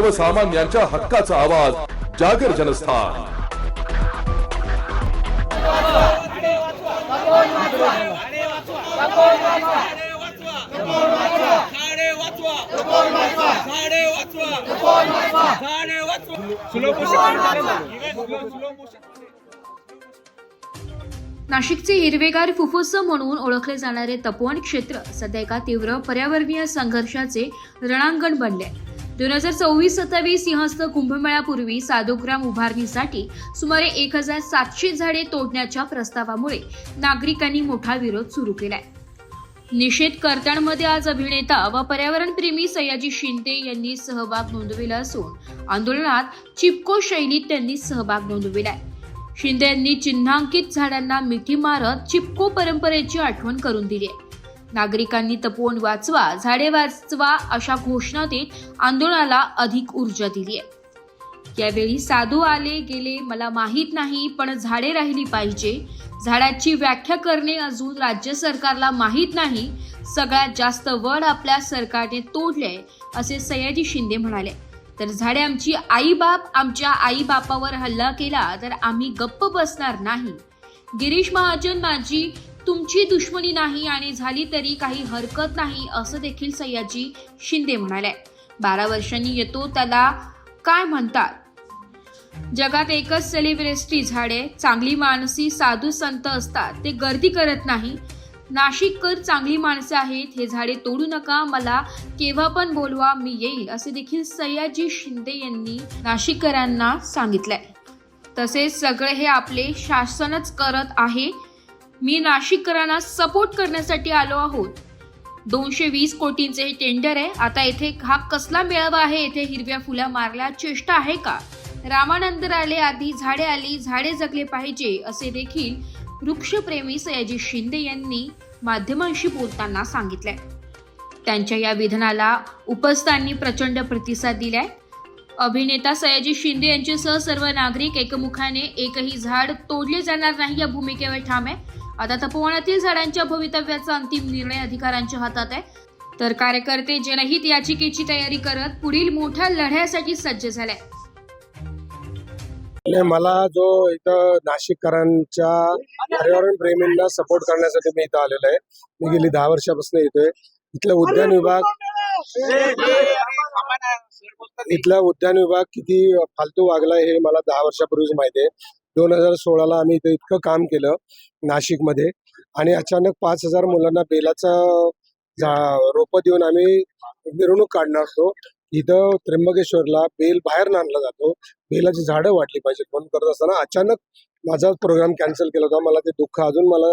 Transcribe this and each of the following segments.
सर्वसामान्यांच्या हक्काचा आवाज जागर जनस्थान. नाशिकचे हिरवेगार फुफ्फुस म्हणून ओळखले जाणारे तपोवन क्षेत्र सध्या एका तीव्र पर्यावरणीय संघर्षाचे रणांगण बनले आहे. दोन हजार चोवीस सत्तावीस सिंहस्थ कुंभमेळापूर्वी साधुग्राम उभारणीसाठी सुमारे एक हजार सातशे झाडे तोडण्याच्या प्रस्तावामुळे नागरिकांनी मोठा विरोध सुरू केलाय. निषेधकर्त्यांमध्ये आज अभिनेता व पर्यावरणप्रेमी सयाजी शिंदे यांनी सहभाग नोंदविला असून आंदोलनात चिपको शैलीत त्यांनी सहभाग नोंदविलाय. शिंदे यांनी चिन्हांकित झाडांना मिठी मारत चिपको परंपरेची आठवण करून दिली आहे. नागरिकांनी तपोवन वाचवा झाडे वाचवा अशा घोषणा देत आंदोलनाला अधिक ऊर्जा दिली आहे. यावेळी साधू आले गेले मला माहीत नाही पण झाडे राहिली पाहिजे. झाडाची व्याख्या करणे अजून राज्य सरकारला माहीत नाही. सगळ्यात जास्त वड आपल्या सरकारने तोडले असे सयाजी शिंदे म्हणाले. तर झाडे आमची आईबाप आमच्या आईबापावर हल्ला केला तर आम्ही गप्प बसणार नाही. गिरीश महाजन माझी तुमची दुश्मनी नाही आणि झाली तरी काही हरकत नाही असं देखील सयाजी शिंदे म्हणाले. बारा वर्षांनी येतो त्याला काय म्हणतात? जगात एकच सेलिब्रिटी झाडे चांगली माणसी साधू संत असतात. ते गर्दी करत नाही. नाशिककर चांगली माणसं आहेत हे झाडे तोडू नका मला केव्हा पण बोलवा मी येईल असे देखील सयाजी शिंदे यांनी नाशिककरांना सांगितलंय. तसेच सगळे हे आपले शासनच करत आहे. मी नाशिककरांना सपोर्ट करण्यासाठी आलो आहोत. दोनशे वीस कोटींचे हे टेंडर आहे. आता येथे हा कसला मेळावा आहे? येथे हिरव्या फुल्या मारल्या चेष्टा आहे का? रामानंतर आले आधी झाडे आली झाडे जगले पाहिजे असे देखील वृक्षप्रेमी सयाजी शिंदे यांनी माध्यमांशी बोलताना सांगितलंय. त्यांच्या या विधानाला उपस्थांनी प्रचंड प्रतिसाद दिलाय. अभिनेता सयाजी शिंदे यांच्यासह सर्व नागरिक एकमुखाने एकही झाड तोडले जाणार नाही या भूमिकेवर ठाम आहे. आता तपोवनातील झाडांच्या भवितव्याचा अंतिम निर्णय अधिकाऱ्यांच्या हातात आहे. तर कार्यकर्ते जनहित याचिकेची तयारी करत पुढील मोठ्या लढ्यासाठी सज्ज झाले. मला जो इथं नाशिककरांच्या पर्यावरण प्रेमींना सपोर्ट करण्यासाठी मी इथं आलेलो आहे. मी गेली दहा वर्षापासून येतोय इथला उद्यान विभाग इथला उद्यान विभाग किती फालतू वागलाय हे मला दहा वर्षापूर्वीच माहिती आहे. दोन हजार सोळाला आम्ही इथं इतकं काम केलं नाशिकमध्ये. आणि अचानक पाच हजार मुलांना बेलाचं जा रोपं देऊन आम्ही मिरवणूक काढणार असतो इथं त्र्यंबकेश्वरला बेल बाहेर आणला जातो. बेलाची झाडं वाटली पाहिजे म्हणून करत असताना अचानक माझा प्रोग्राम कॅन्सल केला होता. मला ते दुःख अजून मला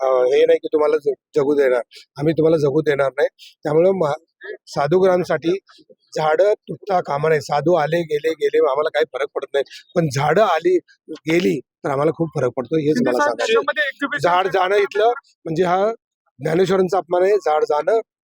हे नाही की तुम्हाला जगू देणार. आम्ही तुम्हाला जगू देणार नाही. त्यामुळं मा साधूग्रामसाठी झाडं तुटता कामा नाही साधू आले गेले गेले आम्हाला काही फरक पडत नाही. पण झाडं आली गेली तर आम्हाला खूप फरक पडतो हेच मला सांगायचं. झाड जाणं इथलं म्हणजे हा ज्ञानेश्वरांचा अपमान आहे. झाड जाणं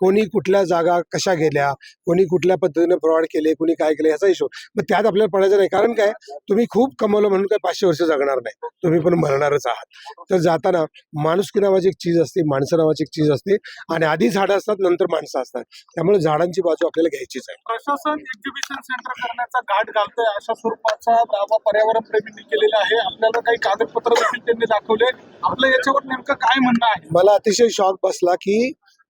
कोणी कुठल्या जागा कशा गेल्या कोणी कुठल्या पद्धतीने फ्रॉड केले कोणी काय केले याचा हिशोब. मग त्यात आपल्याला पडायचं नाही. कारण काय? तुम्ही खूप कमवलं म्हणून काय पाचशे वर्ष जगणार नाही. तुम्ही पण मरणारच आहात. तर जाताना माणुसकी नावाची एक चीज असते माणसं नावाची एक चीज असते आणि आधी झाडं असतात नंतर माणसं असतात. त्यामुळे झाडांची बाजू आपल्याला घ्यायचीच आहे. प्रशासन एक्झिबिशन सेंटर करण्याचा घाट घालतोय अशा स्वरूपाचा दावा पर्यावरण प्रेमींनी केलेला आहे. आपल्याला काही कागदपत्र देखील त्यांनी दाखवले. आपलं याच्यावर नेमकं काय म्हणणं आहे? मला अतिशय शॉक बसला की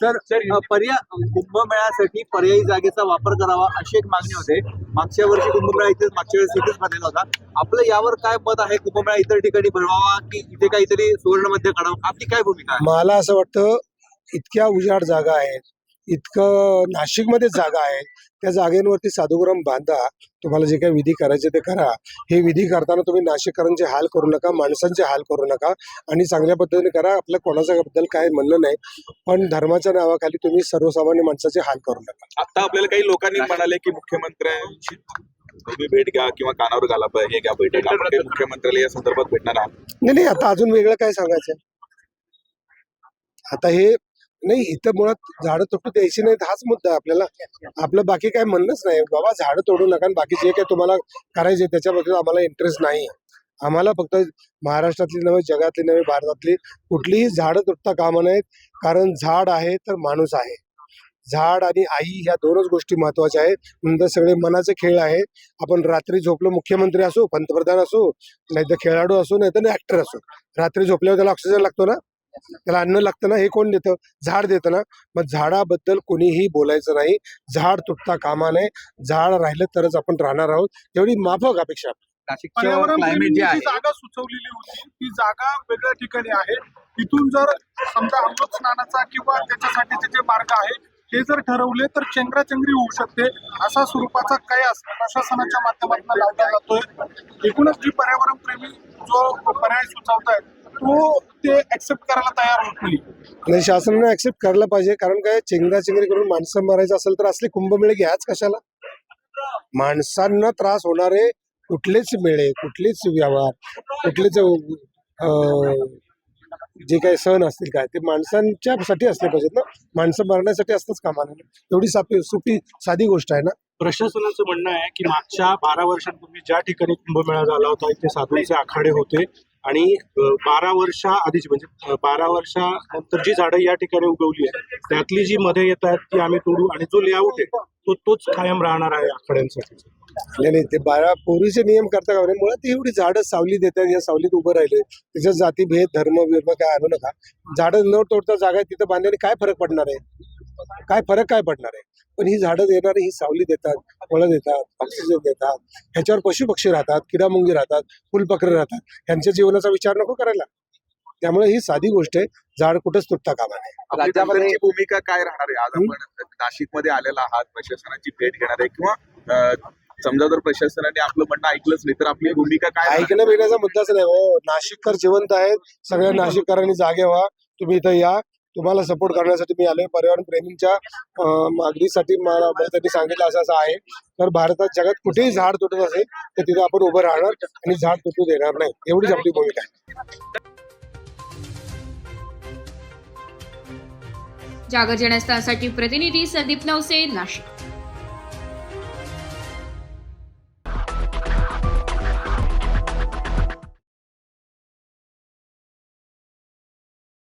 सर पर्याय कुंभमेळ्यासाठी पर्यायी जागेचा वापर करावा अशी एक मागणी होते. मागच्या वर्षी कुंभमेळा इथेच मागच्या वेळेस इथेच भरलेला होता. आपलं यावर काय मत आहे? कुंभमेळा इतर ठिकाणी भरवावा की इथे काहीतरी सुवर्णमध्ये काढावं? आपली काय भूमिका आहे? मला असं वाटतं इतक्या उजाड जागा आहेत इतकं नाशिकमध्ये जागा आहे त्या जागेवरती साधुग्राम बांधा. तुम्हाला जे काही विधी करायचे ते करा. हे विधी करताना तुम्ही नाशिककरांचे हाल करू नका माणसांचे हाल करू नका आणि चांगल्या पद्धतीने करा. आपल्या कोणाच्या बद्दल काय म्हणणं नाही पण धर्माच्या नावाखाली तुम्ही सर्वसामान्य माणसाचे हाल करू नका. आता आपल्याला काही लोकांनी म्हणाले की मुख्यमंत्र्यांची तुम्ही भेट घ्या किंवा कानावर घाला हे घ्या बैठक मुख्यमंत्र्याला या संदर्भात भेटणार आहात. नाही नाही आता अजून वेगळं काय सांगायचं आता हे नाही इथं मुळात झाडं तोडू द्यायची नाहीत हाच मुद्दा आहे आपल्याला. आपलं बाकी काय म्हणणंच नाही. बाबा झाडं तोडू नका आणि बाकी जे काही तुम्हाला करायचे त्याच्याबद्दल आम्हाला इंटरेस्ट नाही आम्हाला फक्त महाराष्ट्रातली नव्हे जगातली नव्हे भारतातली कुठलीही झाडं तुटता कामं नाहीत. कारण झाड आहे तर माणूस आहे. झाड आणि आई ह्या दोनच गोष्टी महत्त्वाच्या आहेत. नंतर सगळे मनाचे खेळ आहे आपण रात्री झोपलो मुख्यमंत्री असो पंतप्रधान असो नाहीतर खेळाडू असो नाही तर ऍक्टर असो. रात्री झोपल्यावर त्याला ऑक्सिजन लागतो ना? त्याला अन्न लागतं ना हे कोण देतं? झाड देतं ना. मग झाडाबद्दल कोणीही बोलायचं नाही. झाड तुटता कामा नये. झाड राहिलं तरच आपण राहणार आहोत. एवढी माफक अपेक्षा. आहे. नाशिकचं पर्यावरण क्लायमेट जे जागा सुचवलेली होती ती जागा वेगळ्या ठिकाणी आहे. तिथून जर समजा अमृत स्नानाचा किंवा त्याच्यासाठीचे जे मार्ग आहे ते जर ठरवले तर चेंगराचेंगरी होऊ शकते. असा स्वरूपाचा कयास प्रशासनाच्या माध्यमातून लावला जातोय. एकूणच जी पर्यावरण प्रेमी जो पर्याय सुचवतायत तो ते ऍक्सेप्ट करायला तयार होत नाही. आणि शासनाने ऍक्सेप्ट करायला पाहिजे कारण काय चेंगरा चेंगरी करून माणसं मारायचं असेल तर असले कुंभमेळे घ्याच कशाला? माणसांना त्रास होणारे कुठलेच मेळे कुठलेच व्यवहार कुठलेच जे काही सण असतील काय ते माणसांच्या साठी असले पाहिजेत ना. माणसं मरण्यासाठी असतंच कामा नये एवढी सापी सोपी साधी गोष्ट आहे ना. प्रशासनाचं म्हणणं आहे की मागच्या बारा वर्षांपूर्वी ज्या ठिकाणी कुंभमेळा झाला होता इथे साधूंचे आखाडे होते. आणि बारा वर्षा आधीची म्हणजे बारा वर्षानंतर जी झाडं या ठिकाणी उगवली आहेत त्यातली जी मध्ये येत आहेत ती आम्ही तोडू आणि जो लेआउट आहे तो तोच कायम राहणार आहे आखड्यांसाठी नाही नाही ते बारा पूर्वीचे नियम करता का मुळात एवढी झाडं सावली देतात या सावलीत उभं राहिले त्याच्यात जाती भेद धर्म विर्म काय आणू नका. झाडं न तोडता जागा तिथं बांधल्याने काय फरक पडणार आहे? काय फरक काय पडणार आहे? पण ही झाडं देणारी ही सावली देतात फळं देतात ऑक्सिजन देतात ह्याच्यावर पशु पक्षी राहतात किडामुंगी राहतात फुलपकरे राहतात. ह्यांच्या जीवनाचा विचार नको करायला. त्यामुळे ही साधी गोष्ट आहे. झाड कुठंच तुटता कामा नये. राज्यामध्ये- भूमिका काय राहणार आहे? आज आपण नाशिकमध्ये आलेला आहात प्रशासनाची भेट घेणार आहे किंवा समजा जर प्रशासनाने आपलं म्हणणं ऐकलंच नाही तर आपली भूमिका काय? ऐकणं बिण्याचा मुद्दाच नाही. हो नाशिककर जिवंत आहेत. सगळ्या नाशिककरांनी जागे व्हा. तुम्ही इथं या. तुम्हाला सपोर्ट करण्यासाठी मी आलोय. पर्यावरण प्रेमींच्या मागणीसाठी मला मला त्यांनी सांगितलं असं असं आहे. तर भारतात जगात कुठेही झाड तुटत असेल तर तिथे आपण उभं राहणार आणि झाड तुटू देणार नाही. एवढीच आपली भूमिका आहे. जागर जनस्थानसाठी प्रतिनिधी संदीप नवसे नाशिक.